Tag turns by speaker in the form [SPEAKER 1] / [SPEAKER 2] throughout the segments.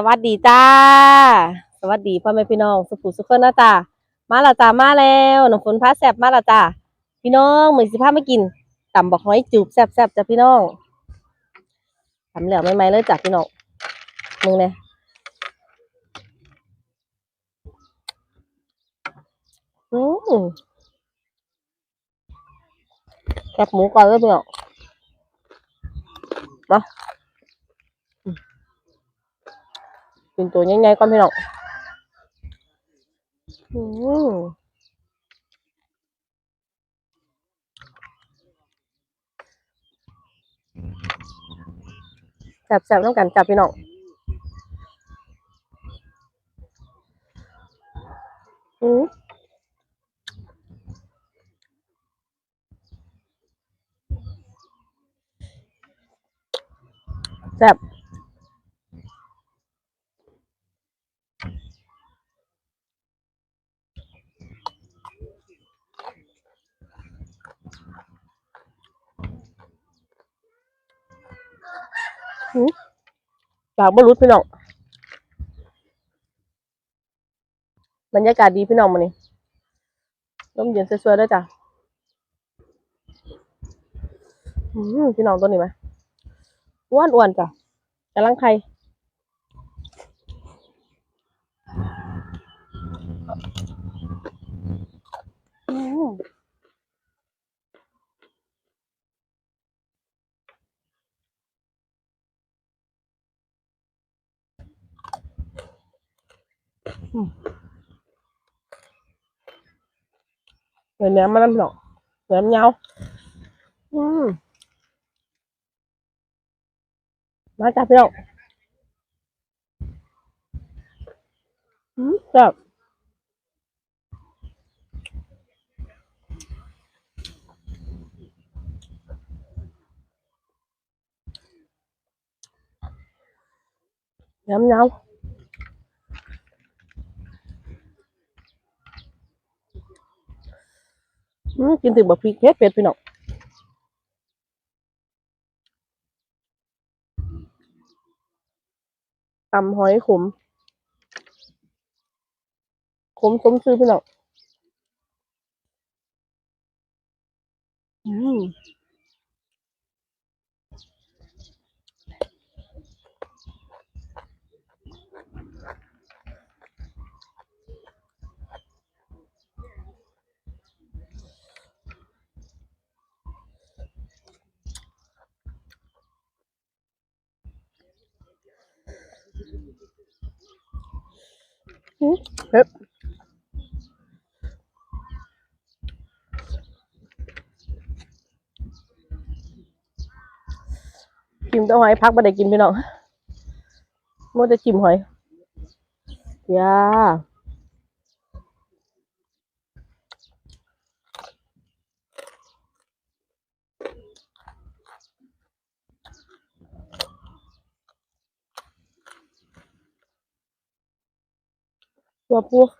[SPEAKER 1] สวัสดีจ้า สวัสดีพ่อแม่พี่น้อง สุขุสุขคนนะจ้ามาและจ้ามาแล้วน้องฝนพาแซบมาและจ้าพี่น้องมือสิพามากินต่ำบักหอยจูบแซบแซบจ้าพี่น้องทำเหลือไม่ไหมเลยจ้าพี่น้องมึงเนี่ยอืมแคบหมูก่อนเลยพี่น้องมาม กินตัวใหญ่ๆก่อนพี่น้องอืมแซ่บต้องกันจับพี่น้องอืมแซ่บ อืมจากบรุษพี่น้องบรรยากาศดีพี่น้องมานี่ร่มเย็นสวยๆด้วยจ้ะพี่น้องตัวนี้ไหมอ้วนอ้วนๆจ้ะกำลังไข่อืม Ừ. rồi ném mà ném lộn ném nhau. Uhm. má chạp không uhm, chạp ném nhau. กินถึงแบบพริกเผ็ดเผ็ดพี่น้องตำหอยขม ขมสมชื่อพี่น้องอืม เฮ้ชิมแตัวหอยพักมาได้กินพี่น้องมัวจะชิมหอยยา soit pour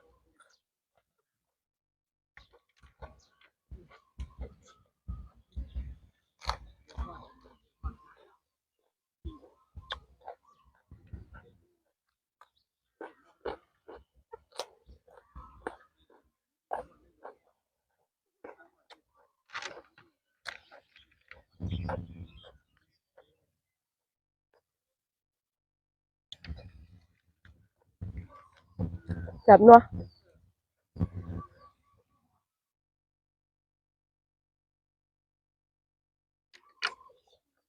[SPEAKER 1] จับนัว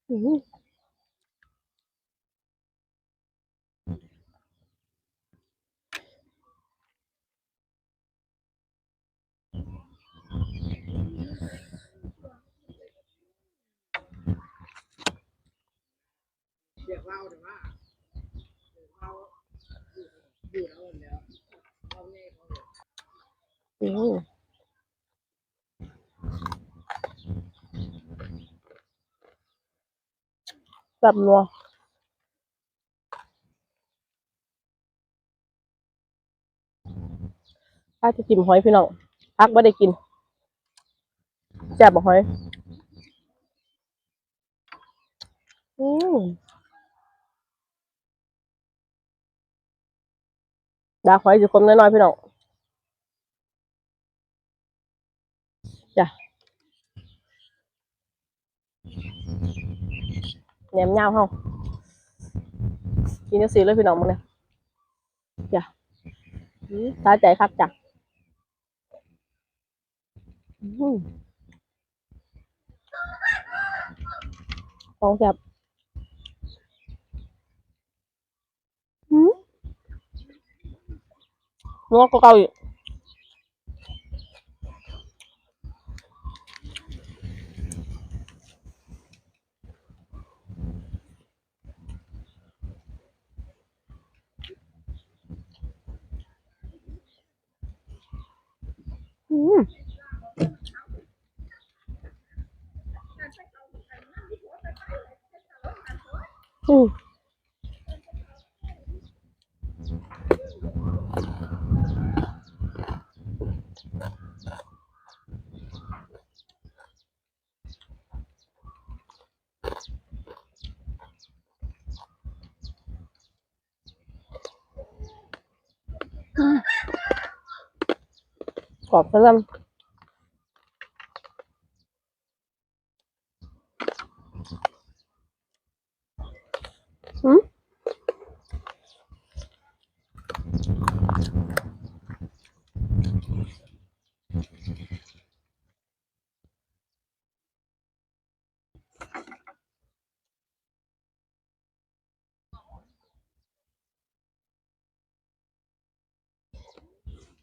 [SPEAKER 1] อืม ้ว อืมจับนัวถ้าจะจิ้มหอยพี่น้องพักไม่ได้กินแจ่บบอกหอย อืมดาหอยจะคมน้อยๆพี่น้อง Dạ. Ném nhau không? Chị nó xì lấy phi đồng nè. Dạ. Tá chạy khắp chặt. Con chập. Nó có câu gì? องมึ กจ้ะอื้อของแซ่บอื้อนัวกว่าเก่าอีก อืม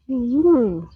[SPEAKER 1] อืมก